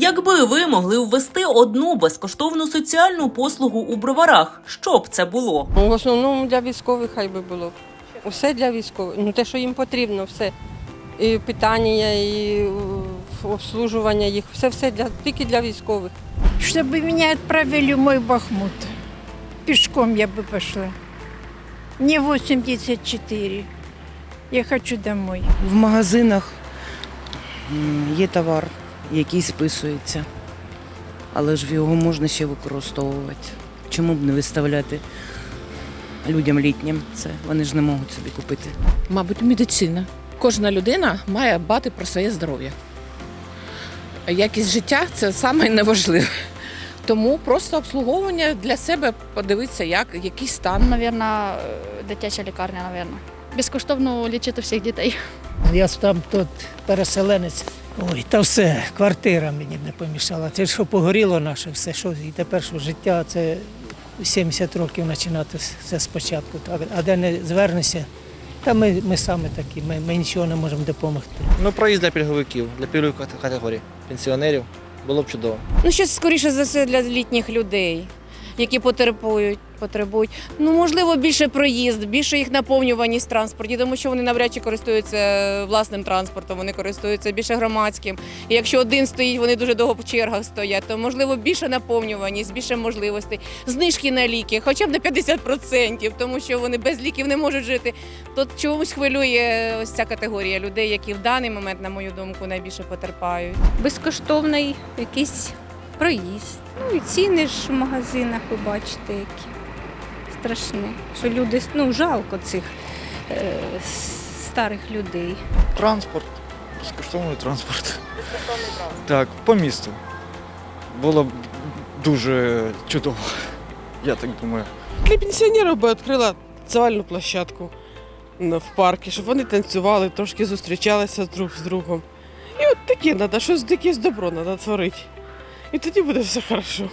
Якби ви могли ввести одну безкоштовну соціальну послугу у броварах, що б це було? Ну, В основному для військових хай би було. Усе для військових. Ну те, що їм потрібно, все. І питання, і е, обслужування їх, все все для тільки для військових. чтобы меня отправили в мой Бахмут. Пешком я бы пошла. Мне 84. Я хочу домой. В магазинах є товар, який списується, але ж його можна ще використовувати. Чому б не виставляти людям літнім це? Вони ж не можуть собі купити. Мабуть, медицина. Кожна людина має дбати про своє здоров'я. Якість життя це саме неважливе. Тому просто обслуговування для себе подивитися, як який стан. Навірно, дитяча лікарня, навірно. Безкоштовно лічити всіх дітей. Я ж там тут переселенець. Ой, та все, квартира мені не помішала. Це що погоріло наше все, що і тепер що життя це 70 років починати все спочатку. А де не звернешся, та ми, ми самі такі, ми, ми нічого не можемо допомогти. Ну, проїзд для пільговиків, для пільгових категорій, пенсіонерів. Було б чудово. Ну, щось скоріше за все для літніх людей, які потребують. потребують. Ну, можливо, більше проїзд, більше їх наповнюваність в транспорті, тому що вони навряд чи користуються власним транспортом, вони користуються більше громадським. І якщо один стоїть, вони дуже довго в чергах стоять, то можливо більше наповнюваність, більше можливостей, знижки на ліки, хоча б на 50%, тому що вони без ліків не можуть жити. То чомусь хвилює ось ця категорія людей, які в даний момент, на мою думку, найбільше потерпають. безкоштовний якийсь проїзд. Ну і ціни ж в магазинах ви бачите, які страшні. Що люди, ну жалко цих е, старих людей. Транспорт, безкоштовний транспорт. Так, по місту. Було б дуже чудово, я так думаю. Для пенсіонерів би відкрила танцювальну площадку в парку, щоб вони танцювали, трошки зустрічалися друг з другом. І от таке треба, щось якесь добро треба творити. І тоді буде все хорошо.